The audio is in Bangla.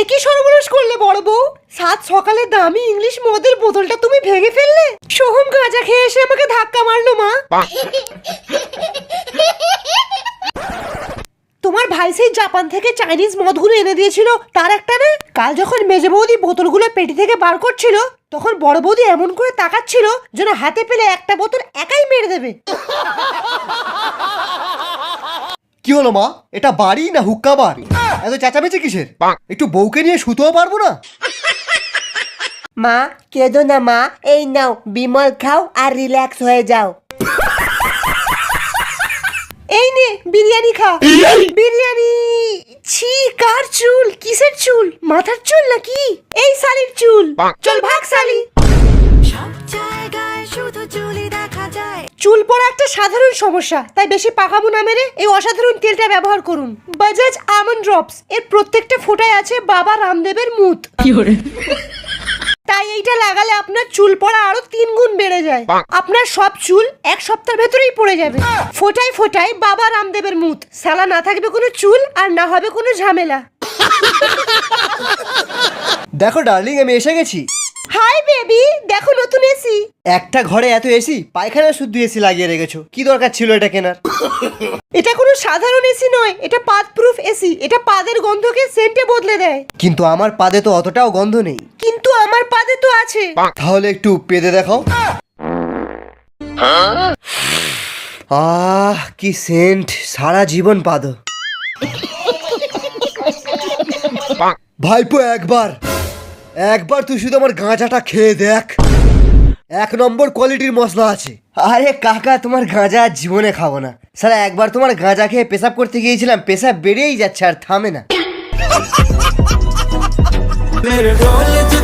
একই সর্বনাশ করলে বড় বউ? সাত সকালে দামি ইংলিশ মদের বোতলটা তুমি ভেঙে ফেললে? সোহম গাঁজা খেয়ে এসে আমাকে ধাক্কা মারলো, মা। তোমার ভাই সেই জাপান থেকে চাইনিজ মদগুলো এনে দিয়েছিল, তার একটা না? কাল যখন মেজে বৌদি বোতলগুলো পেটি থেকে বার করছিল, তখন বড় বৌদি এমন করে তাকাচ্ছিল যেন হাতে পেলে একটা বোতল একাই মেরে দেবে। কি হলো মা? এটা বাড়ি না হুক্কা বার এত চেঁচামেচি কিসের? একটু বউকে নিয়ে শুতেও পারব না? মা কেঁদো না মা। এই নাও বিমল খাও আর রিল্যাক্স হয়ে যাও। এই নে বিরিয়ানি খা বিরিয়ানি? ছি কার চুল? কিসের চুল? মাথার চুল নাকি? এই শালির চুল। চল ভাগ শালি। চুল পড়া একটা সাধারণ সমস্যা। তাই বেশি পাকাবো না মেরে এই অসাধারণ তেলটা ব্যবহার করুন। বাজাজ আমন্ড ড্রপস এর প্রত্যেকটা ফোঁটায় আছে বাবা রামদেবের মুত। তাই এইটা লাগালে আপনার চুল পড়া আরও তিন গুণ বেড়ে যায়। আপনার সব চুল এক সপ্তাহের ভেতরেই পড়ে যাবে। ফোটায় ফোটায় বাবা রামদেবের মুত। সালা না থাকবে কোনো চুল আর না হবে কোনো ঝামেলা। দেখো ডার্লিং আমি এসে গেছি। হাই বেবি দেখো নতুন এসি একটা ঘরে এত এসি পায়খানা শুদ্ধ এসি লাগিয়ে রেখেছো। কি দরকার ছিল এটা কেনার? এটা কোনো সাধারণ এসি নয় এটা পাদ প্রুফ এসি এটা পাদের গন্ধকে সেন্টে বদলে দেয়। কিন্তু আমার পাদে তো অতটাও গন্ধ নেই। কিন্তু আমার পাদে তো আছে। তাহলে একটু পেদে দেখাও। আহ কি সেন্ট সারা জীবন পাদ। ভাইপো একবার। একবার তুই শুধু আমার গাঁজাটা খেয়ে দেখ। এক নম্বর কোয়ালিটির মশলা আছে। আরে কাকা তোমার গাঁজা জীবনে খাব না। স্যার একবার তোমার গাঁজা খেয়ে পেশাব করতে গিয়েছিলাম পেশাব বেড়েই যাচ্ছে আর থামে না।